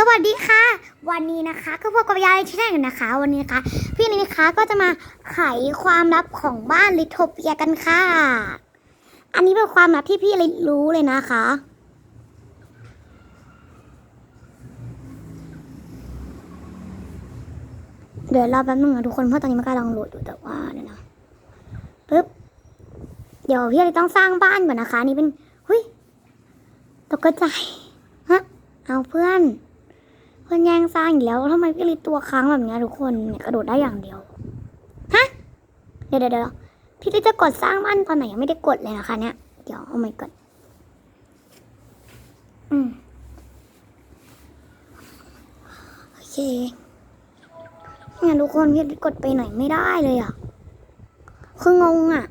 สวัสดีค่ะ วันนี้นะคะก็พบกับยายที่ไหนกันนะคะ วันนี้นะคะ พี่นินะคะก็จะมาไขความลับของบ้านลิโทเปียกันค่ะ อันนี้เป็นความลับที่พี่ลิรู้เลยนะคะ เดี๋ยวรอแป๊บนึงนะทุกคนเพราะตอนนี้มันกำลังโหลดอยู่แต่ว่าเดี๋ยนะปึ๊บเดี๋ยวพี่ลิต้องสร้างบ้านก่อนนะคะ นี่เป็นหุยตกใจฮะเอาเพื่อน พื่อนแย่งสร้างอีกแล้วทำไมพี่ลิตัวค้างแบบนี้ทุกคนเนี่ยกระโดดได้อย่างเดียวฮะเดี๋ยวเดี๋ยวพี่ลิจะกดสร้างบ้านตอนไหนยังไม่ได้กดเลยนะคะเนี่ยเดี๋ยวเอาไม่กดอืมโอเคเนี่ยทุกคนพี่ลิกดไปไหนไม่ได้เลยอะคืองงอะ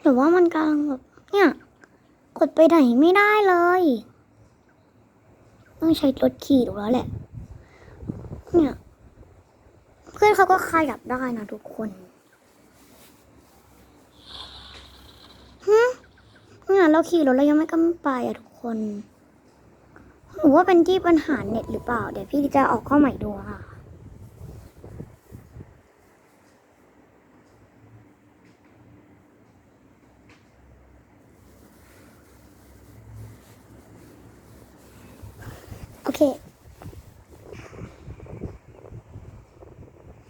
หรือว่ามันกำลังแบบเนี่ย กดไปไหนไม่ได้เลย ต้องใช้รถขี่ดูแล้วแหละ เนี่ย เพื่อนเขาก็ขยับได้นะทุกคนฮึเนี่ยเราขี่รถเรายังไม่กำไปอะทุกคนหรือว่าเป็นที่ปัญหาเน็ตหรือเปล่า เดี๋ยวพี่จะออกข้าใหม่ดูค่ะ โอเค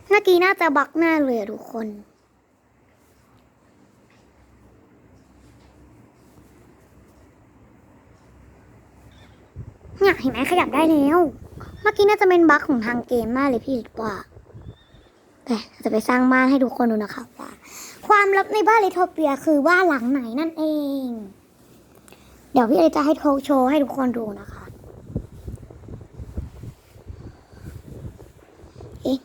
เมื่อกี้น่าจะบักหน้าเลยอะทุกคน เนี่ยเห็นไหมขยับได้แล้ว เมื่อกี้น่าจะเป็นบั๊กของทางเกมมากเลยพี่หรือว่าแต่จะไปสร้างบ้านให้ทุกคนดูนะคะว่าความลับในบ้านลิโทเปียคือบ้านหลังไหนนั่นเอง เดี๋ยวพี่เลยจะให้โทโชว์ให้ทุกคนดูนะคะ เอ๊ะ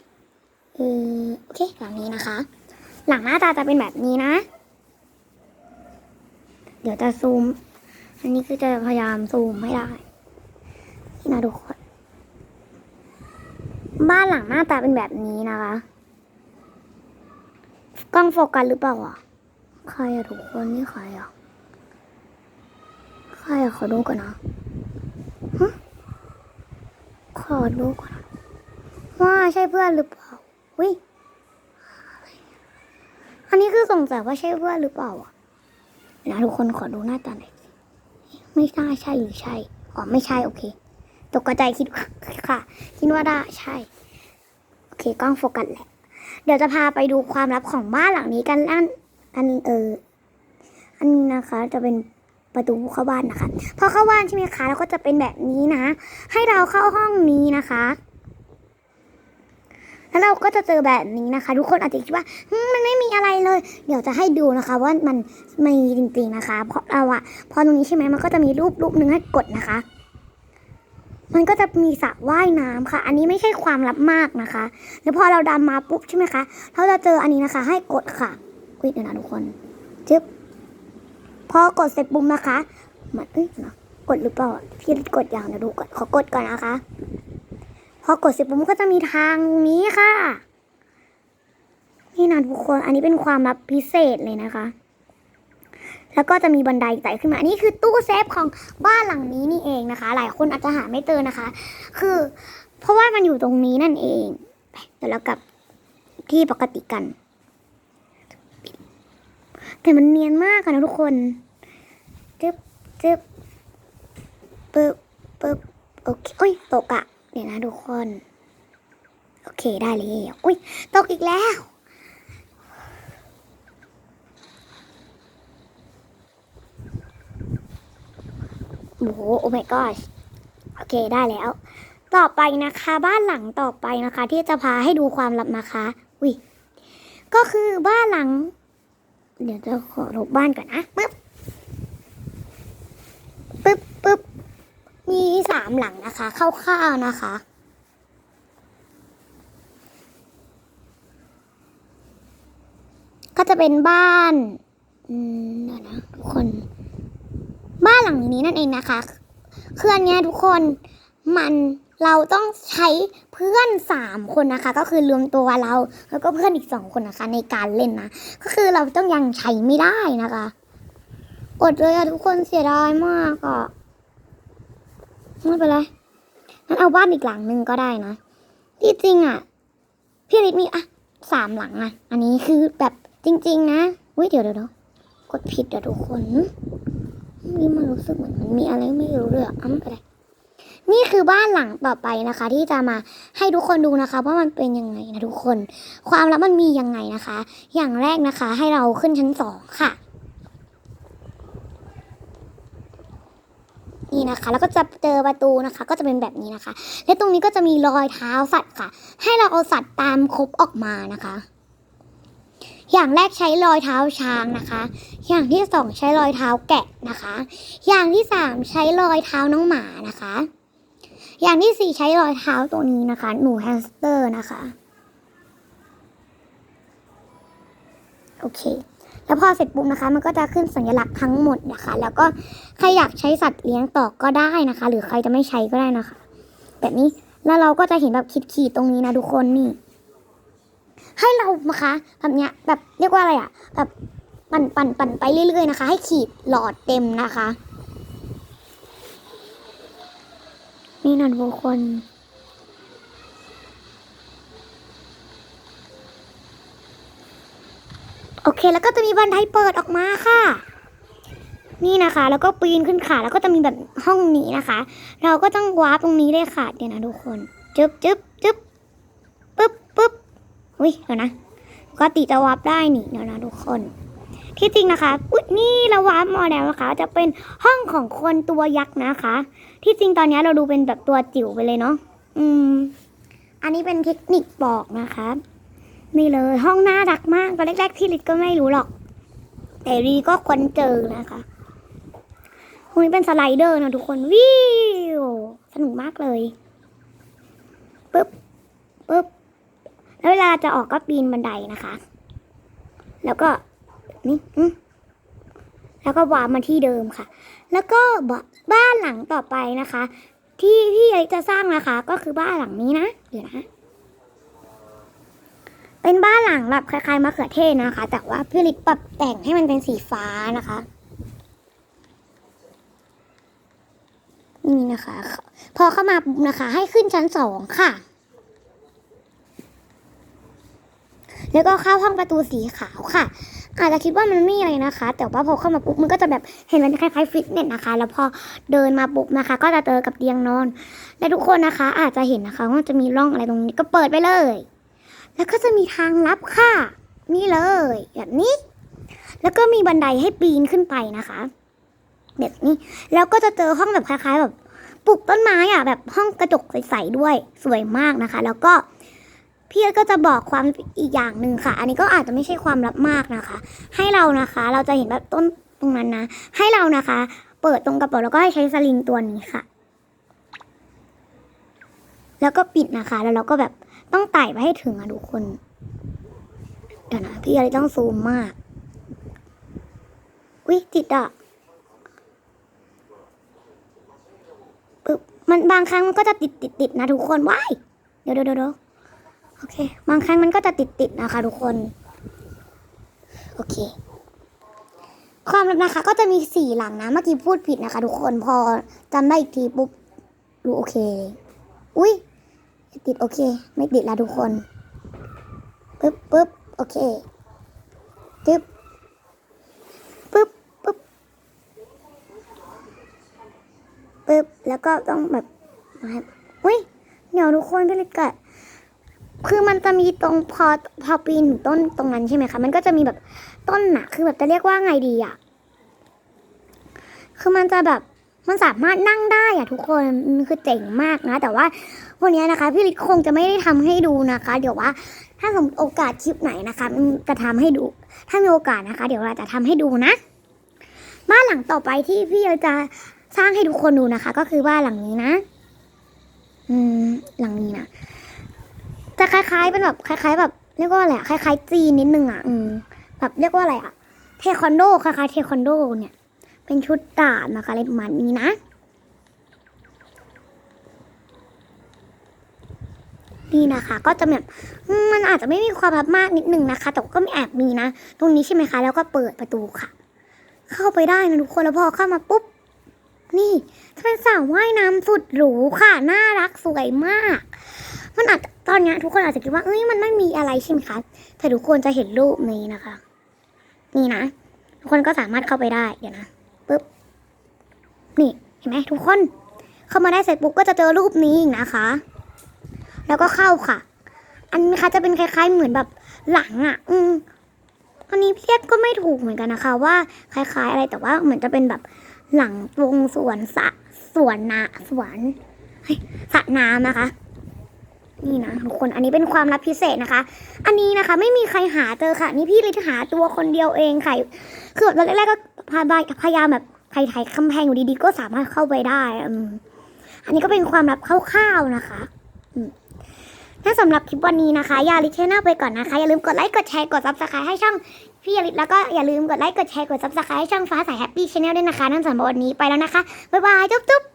เออโอ เคหลังนี้นะคะ หลังหน้าตาจะเป็นแบบนี้นะ เดี๋ยวจะซูม อันนี้คือจะพยายามซูมให้ได้นี่นะทุกคนบ้านหลังหน้าตาเป็นแบบนี้นะคะ กล้องโฟกัสหรือเปล่าอะใครอะทุกคนนี่ใครอะใครอะขอดูก่อนนะฮะขอดูก่อนว่าใช่เพื่อนหรือเปล่าวิ อันนี้คือสงสัยว่าใช่เพื่อนหรือเปล่าอะนะทุกคนขอดูหน้าตาหน่อยไม่น่าใช่หรือใช่ อ๋อไม่ใช่โอเค ตกใจคิดค่ะ คิดว่าได้ใช่ โอเคกล้องโฟกัสแหละ เดี๋ยวจะพาไปดูความลับของบ้านหลังนี้กันอันอันเออ อันนี้นะคะ จะเป็นประตูเข้าบ้านนะคะ พอเข้าบ้านใช่ไหมคะแล้วก็จะเป็นแบบนี้นะ ให้เราเข้าห้องนี้นะคะ แล้วเราก็จะเจอแบบนี้นะคะ ทุกคนอาจจะคิดว่า อะไรเลย เดี๋ยวจะให้ดูนะคะว่ามันมีจริงๆนะคะ เพราะเราอะพอตรงนี้ใช่ไหมมันก็จะมีรูปรูปหนึ่งให้กดนะคะ มันก็จะมีสระว่ายน้ำค่ะ อันนี้ไม่ใช่ความลับมากนะคะแล้วพอเราดำมาปุ๊บใช่ไหมคะเราจะเจออันนี้นะคะ ให้กดค่ะอุ้ยเดี๋ยวนะทุกคนจึ๊บพอกดเสร็จปุ๊บนะคะเหมือนเอ้ยนะกดหรือเปล่าพี่กดอย่างเดี๋ยวดูก่อนขอกดก่อนนะคะ พอกดเสร็จปุ๊บก็จะมีทางนี้ค่ะ นี่นะทุกคน อันนี้เป็นความลับพิเศษเลยนะคะ แล้วก็จะมีบันไดไต่ขึ้นมา อันนี้คือตู้เซฟของบ้านหลังนี้นี่เองนะคะ หลายคนอาจจะหาไม่เจอนะคะ คือ เพราะว่ามันอยู่ตรงนี้นั่นเองไปเดี๋ยวเรากลับที่ปกติกัน แต่มันเนียนมากอะนะทุกคนจึ๊บจึ๊บปึ๊บปึ๊บโอเคโอ้ยตกอะเดี๋ยวนะทุกคน โอเคได้เลยอุ้ยตกอีกแล้ว โอ้โหโอ้ my gosh โอเคได้แล้ว ต่อไปนะคะบ้านหลังต่อไปนะคะ ที่จะพาให้ดูความลับนะคะอุ้ยก็คือบ้านหลัง เดี๋ยวจะขอลบบ้านก่อนนะปึ๊บปึ๊บปึ๊บมีสามหลังนะคะคร่าวๆนะคะก็จะเป็นบ้าน อืมเดี๋ยวนะทุกคนบ้าน หลังนี้นั่นเองนะคะเคืออันเนี้ยทุกคนมันเราต้องใช้เพื่อนสามคนนะคะ ก็คือรวมตัวเราแล้วก็เพื่อนอีกสองคนนะคะ ในการเล่นนะก็คือเราต้องยังใช้ไม่ได้นะคะอดเลยอะทุกคนเสียดายมากอะไม่เป็นไรงั้นเอาบ้านอีกหลังหนึ่งก็ได้นะที่จริงอะพี่ฤทธิ์มีอะสามหลังอะอันนี้คือแบบจริง ๆ นะอุ้ยเดี๋ยวเดี๋ยวเดี๋ยวกดผิดอะทุกคน นี่มันรู้สึกเหมือนมันมีอะไรไม่รู้เลยอะอ้ำไปเลยนี่คือบ้านหลังต่อไปนะคะ ที่จะมาให้ทุกคนดูนะคะว่ามันเป็นยังไงนะทุกคน ความลับมันมียังไงนะคะ อย่างแรกนะคะ ให้เราขึ้นชั้นสองค่ะ นี่นะคะ แล้วก็จะเจอประตูนะคะ ก็จะเป็นแบบนี้นะคะ และตรงนี้ก็จะมีรอยเท้าสัตว์ค่ะ ให้เราเอาสัตว์ตามครบออกมานะคะ อย่างแรกใช้รอยเท้าช้างนะคะ อย่างที่สองใช้รอยเท้าแกะนะคะ อย่างที่สามใช้รอยเท้าน้องหมานะคะ อย่างที่สี่ใช้รอยเท้าตัวนี้นะคะ หนูแฮมสเตอร์นะคะ โอเค แล้วพอเสร็จปุ๊บนะคะ มันก็จะขึ้นสัญลักษณ์ทั้งหมดนะคะ แล้วก็ใครอยากใช้สัตว์เลี้ยงต่อก็ได้นะคะ หรือใครจะไม่ใช้ก็ได้นะคะ แบบนี้แล้วเราก็จะเห็นแบบขีดๆตรงนี้นะทุกคนนี่ ให้เรานะคะ แบบเนี้ยแบบเรียกว่าอะไรอะแบบปั่นปั่นปั่นไปเรื่อยๆนะคะ ให้ขีดหลอดเต็มนะคะนี่นะทุกคนโอเค แล้วก็จะมีบันไดเปิดออกมาค่ะ นี่นะคะ แล้วก็ปีนขึ้นค่ะ แล้วก็จะมีแบบห้องนี้นะคะ เราก็ต้องวาร์ปตรงนี้เลยค่ะ เดี๋ยวนะทุกคน จึ๊บจึ๊บ อุ้ยเดี๋ยวนะปกติจะวาร์ปได้นี่เดี๋ยวนะทุกคน ที่จริงนะคะ อุ๊ยนี่เราวาร์ปมาแล้วนะคะ จะเป็นห้องของคนตัวยักษ์นะคะ ที่จริงตอนนี้เราดูเป็นแบบตัวจิ๋วไปเลยเนาะอืม อันนี้เป็นเทคนิคบอกนะคะนี่เลยห้องน่ารักมากตอนแรกๆที่ลิศก็ไม่รู้หรอก แต่รีก็ค้นเจอนะคะพวกนี้เป็นสไลเดอร์นะทุกคนวิวสนุกมากเลยปึ๊บปึ๊บ แล้วเวลาจะออกก็ปีนบันไดนะคะ แล้วก็นี่อืแล้วก็วางมาที่เดิมค่ะ แล้วก็บ้านหลังต่อไปนะคะ ที่ที่ลิศจะสร้างนะคะ ก็คือบ้านหลังนี้นะเดี๋ยวนะ เป็นบ้านหลังแบบคล้ายๆมะเขือเทศนะคะ แต่ว่าพี่ลิปปรับแต่งให้มันเป็นสีฟ้านะคะนี่นะคะ พอเข้ามาปุ๊บนะคะ ให้ขึ้นชั้นสองค่ะ แล้วก็เข้าห้องประตูสีขาวค่ะ อาจจะคิดว่ามันไม่มีอะไรนะคะ แต่ว่าพอเข้ามาปุ๊บมันก็จะแบบเห็นมันคล้ายๆฟิตเนสนะคะ แล้วพอเดินมาปุ๊บนะคะ ก็จะเจอกับเตียงนอน และทุกคนนะคะ อาจจะเห็นนะคะว่าจะมีร่องอะไรตรงนี้ก็เปิดไปเลย แล้วก็จะมีทางลับค่ะ นี่เลย แบบนี้ แล้วก็มีบันไดให้ปีนขึ้นไปนะคะแบบนี้แล้วก็จะเจอห้องแบบคล้ายๆแบบปลูกต้นไม้อะแบบห้องกระจกใสๆด้วยสวยมากนะคะ แล้วก็ พี่เอิร์ธก็จะบอกความอีกอย่างหนึ่งค่ะ อันนี้ก็อาจจะไม่ใช่ความลับมากนะคะ ให้เรานะคะ เราจะเห็นแบบต้นตรงนั้นนะ ให้เรานะคะ เปิดตรงกระเป๋าแล้วก็ให้ใช้สลิงตัวนี้ค่ะ แล้วก็ปิดนะคะ แล้วเราก็แบบต้องไต่ไปให้ถึงอะทุกคนเดี๋ยวนะพี่อะไรต้องซูมมากอุ๊ยติดอะปึ๊บมันบางครั้งมันก็จะติดติดติดนะทุกคนว้ายเดี๋ยวเดี๋ยวเดี๋ยว โอเค บางครั้งมันก็จะติดติดนะคะทุกคน โอเค ความลับนะคะ ก็จะมีสี่หลังนะ เมื่อกี้พูดผิดนะคะ ทุกคนพอจำได้อีกทีปุ๊บรู้โอเค อุ๊ยติดโอเค ไม่ติดล้วทุกคนปึ๊บปึ๊บโอเคปึ๊บปึ๊บปึ๊บปึ๊บแล้วก็ต้องแบบอุ้ยเดี๋ยวทุกคนพี่ลิกะ คือมันจะมีตรงพอพอปีนถึงต้นตรงนั้นใช่ไหมคะ มันก็จะมีแบบต้นหนะคือแบบจะเรียกว่าไงดีอะคือมันจะแบบมันสามารถนั่งได้อะทุกคนมันคือเจ๋งมากนะ แต่ว่าวันนี้นะคะพี่ลิศคงจะไม่ได้ทำให้ดูนะคะ เดี๋ยวว่า ถ้าสมโอกาสคลิปไหนนะคะจะทำให้ดู ถ้ามีโอกาสนะคะ เดี๋ยวเราจะทำให้ดูนะ บ้านหลังต่อไปที่พี่จะสร้างให้ทุกคนดูนะคะ ก็คือบ้านหลังนี้นะ อืมหลังนี้นะ จะคล้ายๆเป็นแบบคล้ายๆ แบบเรียกว่าอะไรอะคล้ายๆจีนนิดนึงอะอืมแบบเรียกว่าอะไรอะเทควันโดคล้ายๆเทควันโดเนี่ย เป็นชุดดาบนะคะอะไรประมาณนี้นะนี่นะคะก็จะแบบอืมมันอาจจะไม่มีความลับมากนิดนึงนะคะ แต่ก็ไม่แอบมีนะ ตรงนี้ใช่ไหมคะ แล้วก็เปิดประตูค่ะ เข้าไปได้นะทุกคนแล้วพอเข้ามาปุ๊บ นี่จะเป็นสระว่ายน้ำสุดหรูค่ะ น่ารักสวยมาก มันอาจ ตอนนี้ทุกคนอาจจะคิดว่าเอ้ยมันไม่มีอะไรใช่ไหมคะแต่ทุกคนจะเห็นรูปนี้นะคะ นี่นะ ทุกคนก็สามารถเข้าไปได้เดี๋ยวนะปุ๊บนี่เห็นไหมทุกคน เข้ามาได้เสร็จปุ๊บก็จะเจอรูปนี้อีกนะคะ แล้วก็เข้าค่ะ อันนี้นะคะจะเป็นคล้าย ๆ เหมือนแบบหลังอะ อืมอันนี้เรียกก็ไม่ถูกเหมือนกันนะคะ ว่าคล้าย ๆ อะไรแต่ว่าเหมือนจะเป็นแบบหลังวงสวนสระสวนนาสวนสระน้ำนะคะ นี่นะทุกคนอันนี้เป็นความลับพิเศษนะคะ อันนี้นะคะไม่มีใครหาเจอค่ะ นี่พี่เลยหาตัวคนเดียวเองค่ะคือแบบตอนแรกๆก็พยายามพยายามแบบใครถ่ายคำแพงอยู่ดีๆก็สามารถเข้าไปได้อันนี้ก็เป็นความลับคร่าวๆนะคะถ้าสำหรับคลิปวันนี้นะคะอย่าลิเทน่าไปก่อนนะคะ อย่าลืมกดไลค์กดแชร์กดซับสไครต์ให้ช่องพี่ยาลิแล้วก็อย่าลืมกดไลค์กดแชร์กดซับสไครต์ให้ช่องฟ้าใสแฮปปี้ชาแนลด้วยนะคะนั่นสำหรับวันนี้ไปแล้วนะคะบ๊ายบายจุ๊บจุ๊บ